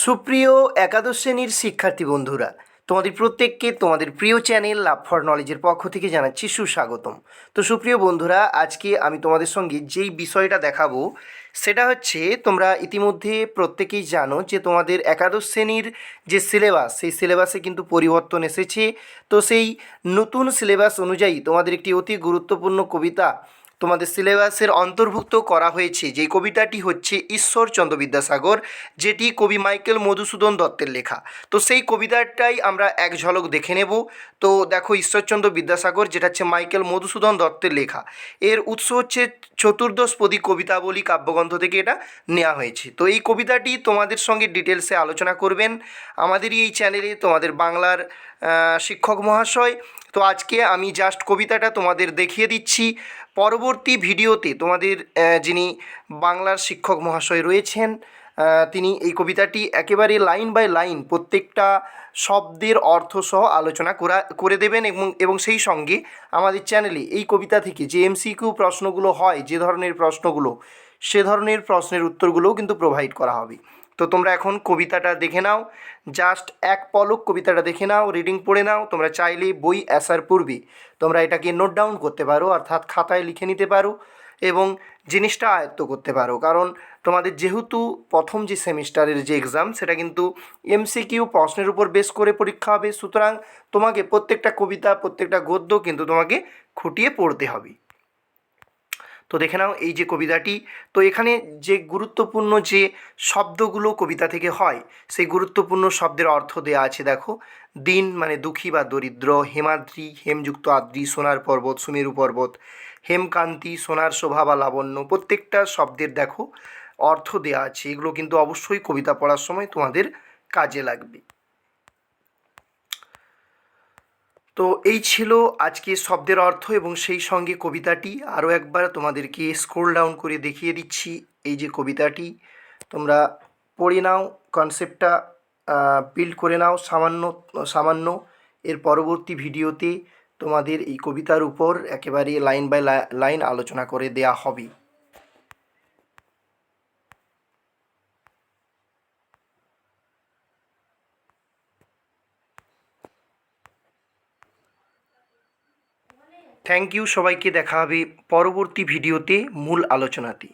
সুপ্রিয় একাদশ শ্রেণির শিক্ষার্থী বন্ধুরা, তোমাদের প্রত্যেককে তোমাদের প্রিয় চ্যানেল লাভ ফর নলেজের পক্ষ থেকে জানাচ্ছি সুস্বাগতম। তো সুপ্রিয় বন্ধুরা, আজকে আমি তোমাদের সঙ্গে যেই বিষয়টা দেখাবো, সেটা হচ্ছে তোমরা ইতিমধ্যে প্রত্যেকেই জানো যে তোমাদের একাদশ শ্রেণির যে সিলেবাস, সেই সিলেবাসে কিন্তু পরিবর্তন এসেছে। তো সেই নতুন সিলেবাস অনুযায়ী তোমাদের একটি অতি গুরুত্বপূর্ণ কবিতা তোমাদের সিলেবাসের অন্তর্ভুক্ত করা হয়েছে। যে কবিতাটি হচ্ছে ঈশ্বরচন্দ্র বিদ্যাসাগর, যেটি কবি মাইকেল মধুসূদন দত্তের লেখা। তো সেই কবিতাটাই আমরা এক ঝলক দেখে নেব। তো দেখো ঈশ্বরচন্দ্র বিদ্যাসাগর, যেটা হচ্ছে মাইকেল মধুসূদন দত্তের লেখা। এর উৎস হচ্ছে চতুর্দশপদী কবিতাবলী কাব্যগ্রন্থ থেকে এটা নেওয়া হয়েছে। তো এই কবিতাটি তোমাদের সঙ্গে ডিটেলসে আলোচনা করবেন। আমাদেরই এই চ্যানেলে তোমাদের বাংলার শিক্ষক মহাশয়। তো আজকে আমি জাস্ট কবিতাটা তোমাদের দেখিয়ে দিচ্ছি। পরবর্তী ভিডিওতে তোমাদের যিনি বাংলার শিক্ষক মহাশয় রয়েছেন তিনি এই কবিতাটি একেবারে লাইন বাই লাইন প্রত্যেকটা শব্দের অর্থ সহ আলোচনা করা, করে দেবেন এবং এবং সেই সঙ্গে আমাদের চ্যানেলে এই কবিতা থেকে যে এমসিকিউ প্রশ্নগুলো হয়, যে ধরনের প্রশ্নগুলো, সে ধরনের প্রশ্নের উত্তরগুলোও কিন্তু প্রোভাইড করা হবে। তো তোমরা এখন কবিতাটা দেখে নাও। জাস্ট এক পলক কবিতাটা দেখে নাও রিডিং পড়ে নাও। তোমরা চাইলে বই আসার পূর্বে তোমরা এটাকে নোট ডাউন করতে পারো, অর্থাৎ খাতায় লিখে নিতে পারো এবং জিনিসটা আয়ত্ত করতে পারো। কারণ তোমাদের যেহেতু প্রথম যে সেমিস্টারের যে এক্সাম সেটা কিন্তু এমসিকিউ প্রশ্নের উপর বেস করে পরীক্ষা হবে। সুতরাং তোমাকে প্রত্যেকটা কবিতা, প্রত্যেকটা গদ্য কিন্তু তোমাকে খুঁটিয়ে পড়তে হবে। তো দেখে নাও এই যে কবিতাটি। তো এখানে যে গুরুত্বপূর্ণ যে শব্দগুলো কবিতা থেকে হয়, সেই গুরুত্বপূর্ণ শব্দের অর্থ দেওয়া আছে দেখো। দিন মানে দুঃখী বা দরিদ্র, হেমাদ্রি, হেমযুক্ত আদ্রি, সোনার পর্বত, সুমেরু পর্বত, হেমকান্তি, সোনার শোভা বা লাবণ্য, প্রত্যেকটা শব্দের দেখো অর্থ দেওয়া আছে। এগুলো কিন্তু অবশ্যই কবিতা পড়ার সময় তোমাদের কাজে লাগবে। তো এই ছিল আজকে শব্দের অর্থ এবং সেই সঙ্গে কবিতাটি। আরও একবার তোমাদেরকে স্ক্রোল ডাউন করে দেখিয়ে দিচ্ছি এই যে কবিতাটি। তোমরা পড়ে নাও কনসেপ্টটা বিল্ড করে নাও সামান্য সামান্য। এর পরবর্তী ভিডিওতে তোমাদের এই কবিতার উপর একেবারে লাইন বাই লাইন আলোচনা করে দেয়া হবে। থ্যাংক ইউ সবাইকে দেখা হবে পরবর্তী ভিডিওতে মূল আলোচনাতে।